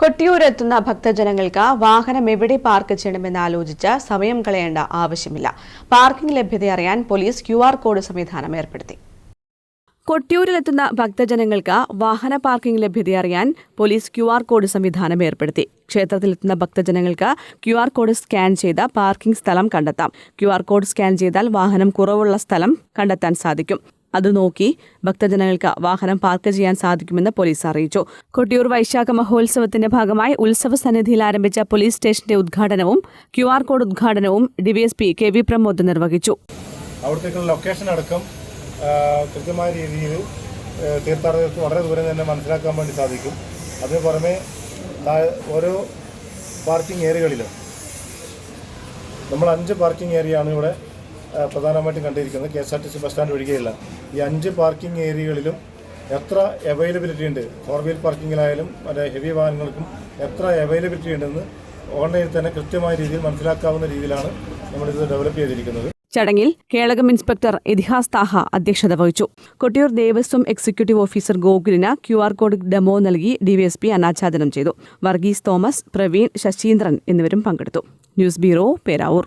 കൊട്ടിയൂരെത്തുന്ന ഭക്തജനങ്ങൾക്ക് വാഹനം എവിടെ പാർക്ക് ചെയ്യണമെന്ന് ആലോചിച്ച് സമയം കളയേണ്ട ആവശ്യമില്ല. പാർക്കിംഗ് ലഭ്യത അറിയാൻ പോലീസ് ക്യു ആർ കോഡ് സംവിധാനം ഏർപ്പെടുത്തി. കൊട്ടിയൂരിലെത്തുന്ന ഭക്തജനങ്ങൾക്ക് വാഹന പാർക്കിംഗ് ലഭ്യത അറിയാൻ പോലീസ് ക്യു ആർ കോഡ് സംവിധാനം ഏർപ്പെടുത്തി. ക്ഷേത്രത്തിലെത്തുന്ന ഭക്തജനങ്ങൾക്ക് ക്യു ആർ കോഡ് സ്കാൻ ചെയ്ത പാർക്കിംഗ് സ്ഥലം കണ്ടെത്താം. ക്യു ആർ കോഡ് സ്കാൻ ചെയ്താൽ വാഹനം കുറവുള്ള സ്ഥലം കണ്ടെത്താൻ സാധിക്കും. അത് നോക്കി ഭക്തജനങ്ങൾക്ക് വാഹനം പാർക്ക് ചെയ്യാൻ സാധിക്കുമെന്ന് പോലീസ് അറിയിച്ചു. കൊട്ടിയൂർ വൈശാഖ മഹോത്സവത്തിന്റെ ഭാഗമായി ഉത്സവ സന്നിധിയിൽ ആരംഭിച്ച പോലീസ് സ്റ്റേഷന്റെ ഉദ്ഘാടനവും ക്യു ആർ കോഡ് ഉദ്ഘാടനവും ഡിവൈഎസ്പി കെ വി പ്രമോദ് നിർവഹിച്ചു. അവിടത്തേക്കുള്ള ലൊക്കേഷൻ അടക്കം കൃത്യമായ രീതിയിൽ തീർത്ഥാടകർക്ക് വളരെ ദൂരം തന്നെ മനസ്സിലാക്കാൻ വേണ്ടി സാധിക്കും. അതിന് പുറമെ ഓരോ പാർക്കിംഗ് ഏരിയകളിലും നമ്മൾ അഞ്ച് പാർക്കിംഗ് ഏരിയയാണ് ഇവിടെ പ്രധാനമായിട്ടും കണ്ടിരിക്കുന്നത് K S R T C bus stand ഒഴികെയുള്ള ഈ അഞ്ച് പാർക്കിംഗ് ഏരിയകളിലും എത്ര അവൈലബിലിറ്റി ഉണ്ട്? ഫോർ വീൽ പാർക്കിങ്ങിലായാലും മറ്റേ ഹെവി വാഹനങ്ങൾക്കും എത്ര അവൈലബിലിറ്റി ഉണ്ടെന്ന് ഓൺലൈനിൽ തന്നെ കൃത്യമായ രീതിയിൽ മനസ്സിലാക്കാവുന്ന രീതിയിലാണ് നമ്മളിത് ഡെവലപ്പ് ചെയ്തിരിക്കുന്നത്. ചടങ്ങിൽ കേളകം ഇൻസ്പെക്ടർ ഇതിഹാസ് താഹ അധ്യക്ഷത വഹിച്ചു. കൊട്ടിയൂർ ദേവസ്വം എക്സിക്യൂട്ടീവ് ഓഫീസർ ഗോകുലിന് ക്യു ആർ കോഡ് ഡെമോ നൽകി ഡിവൈഎസ്പി അനാച്ഛാദനം ചെയ്തു. വർഗീസ് തോമസ് പ്രവീൺ ശശീന്ദ്രൻ എന്നിവരും പങ്കെടുത്തു. News bureau Peravoor.